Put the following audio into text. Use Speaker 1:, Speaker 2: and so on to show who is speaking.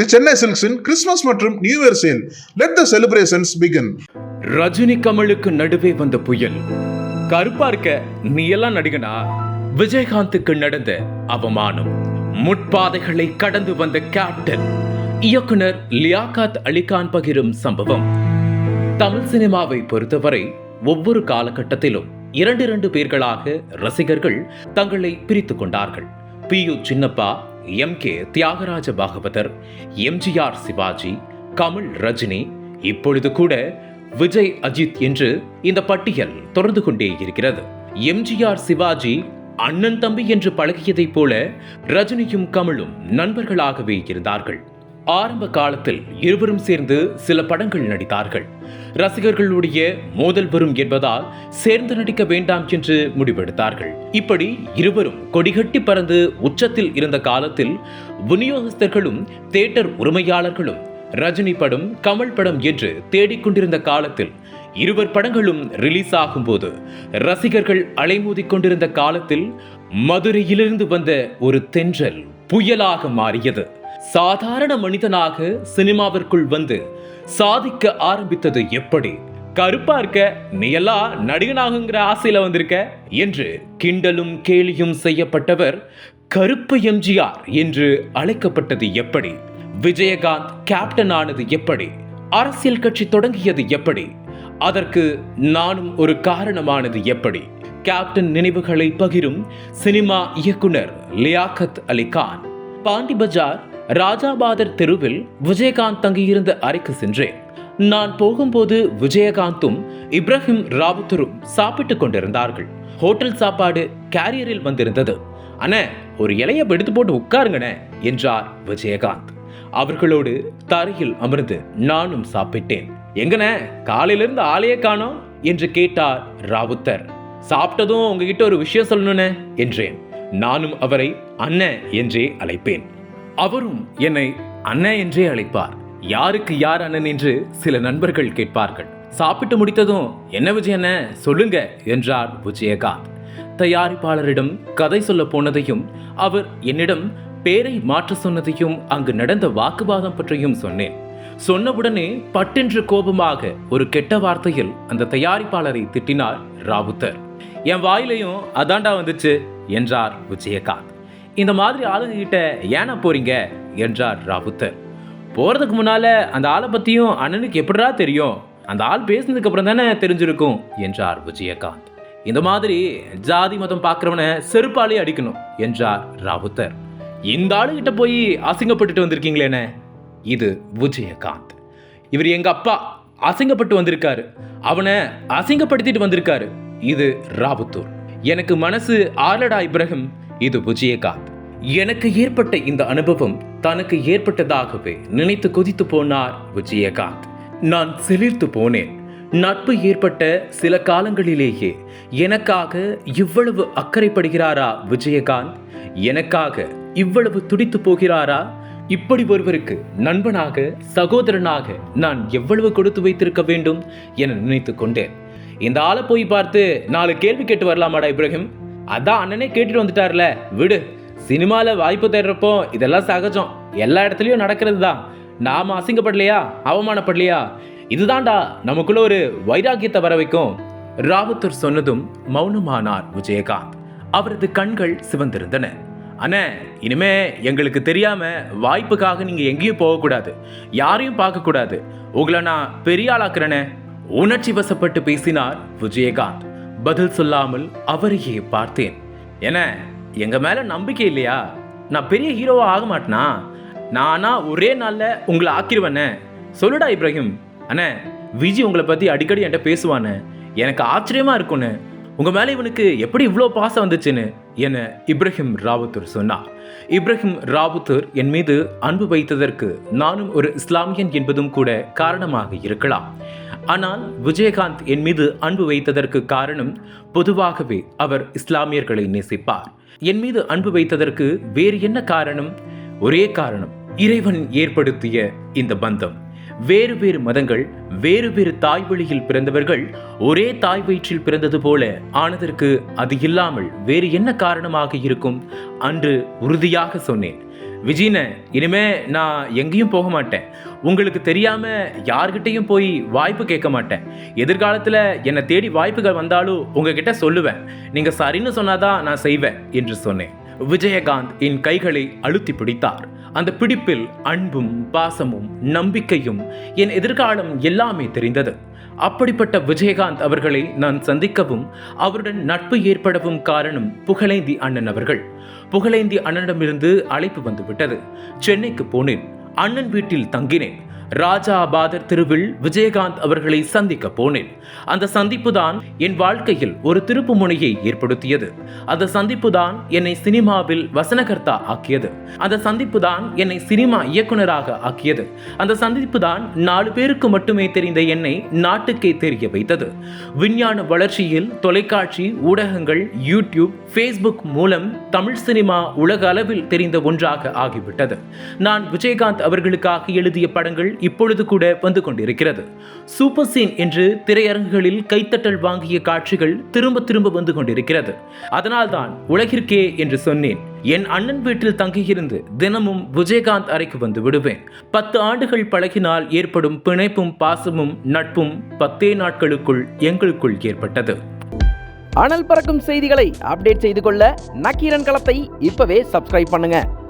Speaker 1: தி சென்னை சில்க்ஸின் கிறிஸ்துமஸ் மற்றும் new year sale. Let the celebrations begin
Speaker 2: Rajini கமலுக்கு நடுவே வந்த புயல். கருப்பா இருக்க நீ எல்லாம் நடிகனா? விஜயகாந்துக்கு நடந்த அவமானம். முட்பாதைகளை கடந்து வந்த கேப்டன். இயக்குனர் லியாகாத் அலிகான் பகிரும் சம்பவம். தமிழ் சினிமாவை பொறுத்தவரை ஒவ்வொரு காலகட்டத்திலும் இரண்டு இரண்டு பேர்களாக ரசிகர்கள் தங்களை பிரித்துக் கொண்டார்கள். P U Chinnappa M K Thyagaraja Bhagavathar M G R Sivaji Kamal Rajini இப்பொழுது கூட விஜய் அஜித் என்று இந்த பட்டியல் தொடர்ந்து கொண்டே இருக்கிறது. எம்ஜிஆர் சிவாஜி அண்ணன் தம்பி என்று பழகியதைப் போல ரஜினியும் கமலும் நண்பர்களாகவே இருந்தார்கள். ஆரம்ப காலத்தில் இருவரும் சேர்ந்து சில படங்கள் நடித்தார்கள். ரசிகர்களுடைய மோதல் வரும் என்பதால் சேர்ந்து நடிக்க வேண்டாம் என்று முடிவெடுத்தார்கள். இப்படி இருவரும் கொடிகட்டி பறந்து உச்சத்தில் இருந்த காலத்தில் விநியோகஸ்தர்களும் தியேட்டர் உரிமையாளர்களும் ரஜினி படம் கமல் படம் என்று தேடிக்கொண்டிருந்த காலத்தில் இருவர் படங்களும் ரிலீஸ் ஆகும்போது ரசிகர்கள் அலைமோதிக் கொண்டிருந்த காலத்தில் மதுரையிலிருந்து வந்த ஒரு தென்றல் புயலாக மாறியது. சாதாரண மனிதனாக சினிமாவிற்குள் வந்து சாதிக்க ஆரம்பித்தது எப்படி? கருப்பா இருக்க நீ எல்லாம் நடிகனாகுங்கிற ஆசையில வந்திருக்க? என்று கிண்டலும் கேலியும் செய்யப்பட்டவர் கருப்பு எம்ஜிஆர் என்று அழைக்கப்பட்டது எப்படி? விஜயகாந்த் கேப்டன் ஆனது எப்படி? அரசியல் கட்சி தொடங்கியது எப்படி? அதற்கு நானும் ஒரு காரணமானது எப்படி? கேப்டன் நினைவுகளை பகிரும் சினிமா இயக்குனர் லியாகத் அலி கான். பாண்டி பஜார் ராஜாபாதர் தெருவில் விஜயகாந்த் தங்கியிருந்த அறைக்கு சென்றேன். நான் போகும்போது விஜயகாந்தும் இப்ராஹிம் ராவுத்தரும் சாப்பிட்டுக் கொண்டிருந்தார்கள். ஹோட்டல் சாப்பாடு கேரியரில் வந்திருந்தது. அண்ணே ஒரு இலைய எடுத்து போட்டு உட்காருங்கண்ணே என்றார் விஜயகாந்த். அவர்களோடு தரையில் அமர்ந்து நானும் சாப்பிட்டேன். எங்கண்ணே காலையிலிருந்து ஆளையே காணோம் என்று கேட்டார் ராவுத்தர். சாப்பிட்டதும் உங்ககிட்ட ஒரு விஷயம் சொல்லணுண்ணே என்றேன். நானும் அவரை அண்ணன் என்றே அழைப்பேன். அவரும் என்னை அண்ணன் என்றே அழைப்பார். யாருக்கு யார் அண்ணன் என்று சில நண்பர்கள் கேட்பார்கள். சாப்பிட்டு முடித்ததும் என்ன விஜய் சொல்லுங்க என்றார் விஜயகாந்த். தயாரிப்பாளரிடம் கதை சொல்ல போனதையும் அவர் என்னிடம் பேரை மாற்ற சொன்னதையும் அங்கு நடந்த வாக்குவாதம் பற்றியும் சொன்னேன். சொன்னவுடனே பட்டென்று கோபமாக ஒரு கெட்ட வார்த்தையில் அந்த தயாரிப்பாளரை திட்டினார் ராவுத்தர். என் வாயிலையும் அதாண்டா வந்துச்சு என்றார் விஜயகாந்த். இந்த மாதிரி ஆளுங்க கிட்ட ஏன போறீங்க? என்றார் ராவுத்தர் போறதுக்கு முன்னால அந்த ஆளை பத்தியும் அண்ணனுக்கு எப்படிரா தெரியும்? அந்த ஆள் பேசினதுக்கு அப்புறம் தானே தெரிஞ்சிருக்கும் என்றார் விஜயகாந்த். இந்த மாதிரி ஜாதி மதம் பார்க்குறவனை செருப்பாலே அடிக்கணும் என்றார் ராவுத்தர் இந்த ஆளுகிட்ட போய் அசிங்கப்பட்டுட்டு வந்திருக்கீங்களேனே? இது விஜயகாந்த். இவர் எங்க அப்பா அசிங்கப்பட்டு வந்திருக்காரு. அவனை அசிங்கப்படுத்திட்டு வந்திருக்காரு. இது ராவுத்தூர். எனக்கு மனசு ஆலடா இப்ராஹிம். இது விஜயகாந்த். எனக்கு ஏற்பட்ட இந்த அனுபவம் தனக்கு ஏற்பட்டதாகவே நினைத்து கொதித்து போனார் விஜயகாந்த். நான் சிலிர்த்து போனேன். நட்பு ஏற்பட்ட சில காலங்களிலேயே எனக்காக இவ்வளவு அக்கறைப்படுகிறாரா விஜயகாந்த்? எனக்காக இவ்வளவு துடித்து போகிறாரா? இப்படி ஒருவருக்கு நண்பனாக சகோதரனாக நான் எவ்வளவு கொடுத்து வைத்திருக்க வேண்டும் என நினைத்து கொண்டேன். இந்த ஆளை போய் பார்த்து நாலு கேள்வி கேட்டு வரலாமாடா இப்ராஹிம்? அதான் அண்ணனே கேட்டுட்டு வந்துட்டார்ல. விடு சினிமாவில் வாய்ப்பு தேடுறப்போ இதெல்லாம் சகஜம். எல்லா இடத்துலையும் நடக்கிறது தான் நாம அசிங்கப்படலையா? அவமானப்படலையா? இதுதான்டா நமக்குள்ள ஒரு வைராக்கியத்தை வர வைக்கும். ராவுத்தர் சொன்னதும் மௌனமானார் விஜயகாந்த். அவரது கண்கள் சிவந்திருந்தன. அண்ணே இனிமே எங்களுக்கு தெரியாம வாய்ப்புக்காக நீங்க எங்கேயும் போகக்கூடாது. யாரையும் பார்க்கக்கூடாது. உங்களை நான் பெரிய ஆளாக்குறேனே. உணர்ச்சி வசப்பட்டு பேசினார் விஜயகாந்த். பதில் சொல்லாமல் அவரையே பார்த்தேன். என்ன எங்க மேல நம்பிக்கை இல்லையா? நான் பெரிய ஹீரோவா ஆக மாட்டேனா? நானா ஒரே நாள்ல உங்களை ஆக்கிருவேனே? சொல்லுடா இப்ராஹிம். அண்ணே விஜி உங்களை பத்தி அடிக்கடி என்கிட்ட பேசுவானே. எனக்கு ஆச்சரியமா இருக்கும்னு. உங்க மேலே இவனுக்கு எப்படி இவ்வளோ பாசம் வந்துச்சுன்னு? என இப்ராஹிம் ராவுத்தூர் சொன்னார். இப்ராஹிம் ராவுத்தூர் என் மீது அன்பு வைத்ததற்கு நானும் ஒரு இஸ்லாமியன் என்பதும் கூட காரணமாக இருக்கலாம். ஆனால் விஜயகாந்த் என் மீது அன்பு வைத்ததற்கு காரணம் பொதுவாகவே அவர் இஸ்லாமியர்களை நேசிப்பார். என் மீது அன்பு வைத்ததற்கு வேறு என்ன காரணம்? ஒரே காரணம் இறைவன் ஏற்படுத்திய இந்த பந்தம். வேறு வேறு மதங்கள் வேறு வேறு தாய் வழியில் பிறந்தவர்கள் ஒரே தாய் வயிற்றில் பிறந்தது போல ஆனதற்கு அது இல்லாமல் வேறு என்ன காரணமாக இருக்கும்? அன்று உறுதியாக சொன்னேன். விஜயினை இனிமே நான் எங்கேயும் போக மாட்டேன். உங்களுக்கு தெரியாம யார்கிட்டையும் போய் வாய்ப்பு கேட்க மாட்டேன். எதிர்காலத்துல என்னை தேடி வாய்ப்புகள் வந்தாலும் உங்ககிட்ட சொல்லுவேன். நீங்க சரின்னு சொன்னாதான் நான் செய்வேன் என்று சொன்னேன். விஜயகாந்த் என் கைகளை அழுத்தி பிடித்தார். அந்த பிடிப்பில் அன்பும் பாசமும் நம்பிக்கையும் என் எதிர்காலம் எல்லாமே தெரிந்தது. அப்படிப்பட்ட விஜயகாந்த் அவர்களை நான் சந்திக்கவும் அவருடன் நட்பு ஏற்படவும் காரணம் புகழேந்தி அண்ணன் அவர்கள். புகழேந்தி அண்ணனிடமிருந்து அழைப்பு வந்துவிட்டது. சென்னைக்கு போனேன். அண்ணன் வீட்டில் தங்கினேன். ராஜா பாதர் விஜயகாந்த் அவர்களை சந்திக்க போனேன். அந்த சந்திப்பு தான் என் வாழ்க்கையில் ஒரு திருப்பு முனையை ஏற்படுத்தியது. அந்த சந்திப்பு தான் என்னை சினிமாவில் வசனகர்த்தா ஆக்கியது. அந்த சந்திப்பு தான் என்னை சினிமா இயக்குனராக ஆக்கியது. அந்த சந்திப்பு தான் நாலு பேருக்கு மட்டுமே தெரிந்த என்னை நாட்டுக்கே தெரிய வைத்தது. விஞ்ஞான வளர்ச்சியில் தொலைக்காட்சி ஊடகங்கள் யூடியூப் ஃபேஸ்புக் மூலம் தமிழ் சினிமா உலக அளவில் தெரிந்த ஒன்றாக ஆகிவிட்டது. நான் விஜயகாந்த் அவர்களுக்காக எழுதிய படங்கள் இப்பொழுது கூட வந்து கொண்டிருக்கிறது. சூப்பர் சீன் என்று திரையரங்குகளில் கைத்தட்டல் வாங்கிய காட்சிகள் திரும்ப திரும்ப வந்து கொண்டிருக்கிறது. அதனால்தான் உலகிற்கே என்று சொன்னேன். என் அண்ணன் வீட்டில் தங்கியிருந்து தினமும் விஜயகாந்த் அறைக்கு வந்து விடுவேன். பத்து ஆண்டுகள் பழகினால் ஏற்படும் பிணைப்பும் பாசமும் நட்பும் பத்தே நாட்களுக்குள் எங்களுக்குள் ஏற்பட்டது.
Speaker 3: அனல் பறக்கும் செய்திகளை அப்டேட் செய்து கொள்ள நக்கீரன் களத்தை இப்பவே சப்ஸ்கிரைப் பண்ணுங்க.